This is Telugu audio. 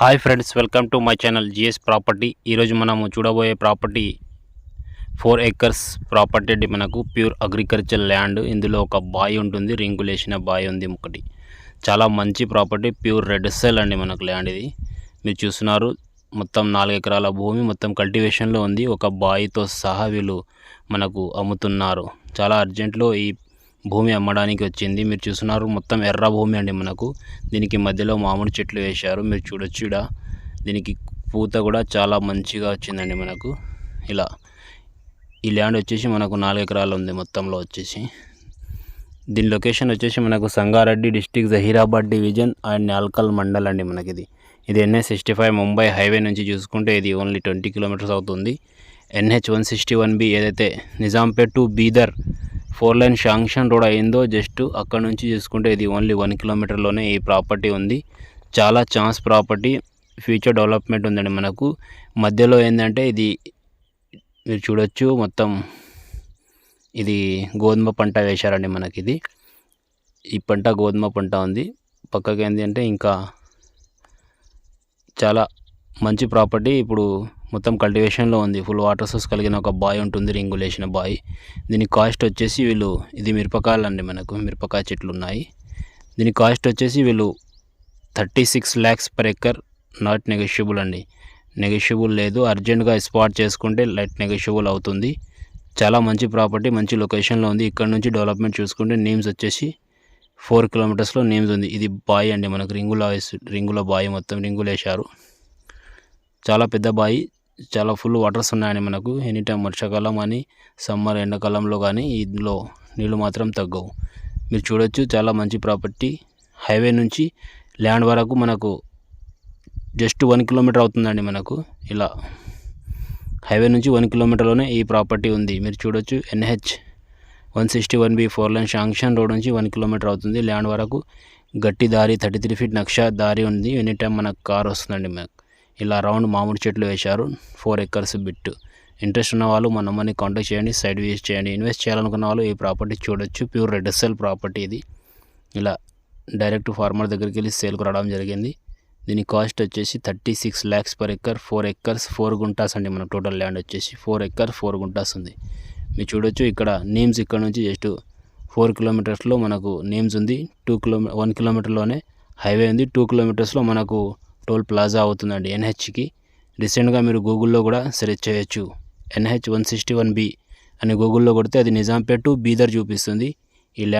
Hi friends welcome to my channel GS property. ఈరోజు మనము చూడబోయే ప్రాపర్టీ ఫోర్ ఏకర్స్ ప్రాపర్టీ మనకు. Pure agriculture land. ఇందులో ఒక బాయ్ ఉంటుంది రింగులేసిన బాయ్ ఉంది ఒకటి. చాలా మంచి ప్రాపర్టీ ప్యూర్ రెడ్ సెల్ అండి మనకు ల్యాండ్ ఇది. మీరు చూస్తున్నారు మొత్తం నాలుగు ఎకరాల భూమి మొత్తం కల్టివేషన్లో ఉంది. ఒక బాయితో సహా వీళ్ళు మనకు అమ్ముతున్నారు. చాలా అర్జెంట్లో ఈ భూమి అమ్మడానికి వచ్చింది. మీరు చూస్తున్నారు మొత్తం ఎర్ర భూమి అండి మనకు. దీనికి మధ్యలో మామిడి చెట్లు వేశారు. మీరు చూడొచ్చు ఇక్కడ దీనికి పూత కూడా చాలా మంచిగా వచ్చిందండి మనకు. ఇలా. ఈ ల్యాండ్ వచ్చేసి మనకు నాలుగు ఎకరాలు ఉంది మొత్తంలో వచ్చేసి. దీని లొకేషన్ వచ్చేసి మనకు Sangareddy district Zaheerabad division and Nalkal mandal అండి మనకి ఇది ఇది NH sixty five Mumbai highway నుంచి చూసుకుంటే ఇది ఓన్లీ ట్వంటీ కిలోమీటర్స్ అవుతుంది. NH one sixty one B ఏదైతే Nizampet to Bidar four lane sanction road అయిందో జస్ట్ అక్కడ నుంచి చూసుకుంటే ఇది ఓన్లీ వన్ కిలోమీటర్లోనే ఈ ప్రాపర్టీ ఉంది. చాలా ఛాన్స్ ప్రాపర్టీ ఫ్యూచర్ డెవలప్మెంట్ ఉందండి మనకు. మధ్యలో ఏంటంటే ఇది మీరు చూడొచ్చు మొత్తం ఇది గోధుమ పంట వేశారండి మనకి ఇది. ఈ పంట గోధుమ పంట ఉంది. పక్కకి ఏంటి అంటే ఇంకా చాలా మంచి ప్రాపర్టీ. ఇప్పుడు మొత్తం కల్టివేషన్లో ఉంది. ఫుల్ వాటర్ సోర్స్ కలిగిన ఒక బాయ్ ఉంటుంది రింగులేసిన బాయ్. దీని కాస్ట్ వచ్చేసి వీళ్ళు ఇది మిరపకాయలు అండి మనకు మిరపకాయ చెట్లు ఉన్నాయి. దీని కాస్ట్ వచ్చేసి వీళ్ళు thirty six lakhs per acre not negotiable అండి. నెగోషియబుల్ లేదు అర్జెంటుగా స్పాట్ చేసుకుంటే లైట్ నెగోషియబుల్ అవుతుంది. చాలా మంచి ప్రాపర్టీ మంచి లొకేషన్లో ఉంది. ఇక్కడ నుంచి డెవలప్మెంట్ చూసుకుంటే నేమ్స్ వచ్చేసి ఫోర్ కిలోమీటర్స్లో నేమ్స్ ఉంది. ఇది బాయ్ అండి మనకు రింగుల రింగుల బాయ్ మొత్తం రింగులు వేశారు చాలా పెద్ద బాయి చాలా ఫుల్ వాటర్స్ ఉన్నాయండి మనకు. ఎనీ టైం వర్షాకాలం అని సమ్మర్ ఎండాకాలంలో కానీ ఇందులో నీళ్ళు మాత్రం తగ్గవు. మీరు చూడొచ్చు చాలా మంచి ప్రాపర్టీ. హైవే నుంచి ల్యాండ్ వరకు మనకు జస్ట్ వన్ కిలోమీటర్ అవుతుందండి మనకు. ఇలా హైవే నుంచి వన్ కిలోమీటర్లోనే ఈ ప్రాపర్టీ ఉంది. మీరు చూడొచ్చు NH one sixty one B four lane sanction road నుంచి వన్ కిలోమీటర్ అవుతుంది. ల్యాండ్ వరకు గట్టి దారి థర్టీ త్రీ ఫీట్ నక్ష దారి ఉంది. ఎనీ టైం మనకు కార్ వస్తుందండి మనకు. ఇలా రౌండ్ మామిడి చెట్లు వేశారు. Four acres bit. ఇంట్రెస్ట్ ఉన్న వాళ్ళు మన నెంబర్ని కాంటాక్ట్ చేయండి సైడ్ విజిట్ చేయండి. ఇన్వెస్ట్ చేయాలనుకున్న వాళ్ళు ఈ ప్రాపర్టీ చూడొచ్చు. ప్యూర్ రెడ్ సెల్ ప్రాపర్టీ ఇది. ఇలా డైరెక్ట్ ఫార్మర్ దగ్గరికి వెళ్ళి సేల్కి రావడం జరిగింది. దీని కాస్ట్ వచ్చేసి thirty six lakhs per acre. Four acres four guntas అండి మన టోటల్ ల్యాండ్ వచ్చేసి. ఫోర్ ఎకర్ ఫోర్ గుంటాస్ ఉంది. మీరు చూడొచ్చు ఇక్కడ నేమ్స్ ఇక్కడ నుంచి జస్ట్ ఫోర్ కిలోమీటర్స్లో మనకు నేమ్స్ ఉంది. టూ కిలోమీ వన్ కిలోమీటర్లోనే హైవే ఉంది. టూ కిలోమీటర్స్లో మనకు టోల్ ప్లాజా అవుతుందండి ఎన్హెచ్కి. రీసెంట్గా మీరు గూగుల్లో కూడా సెర్చ్ చేయొచ్చు. NH one sixty one B అని గూగుల్లో కొడితే అది నిజాంపేట్ టు బీదర్ చూపిస్తుంది.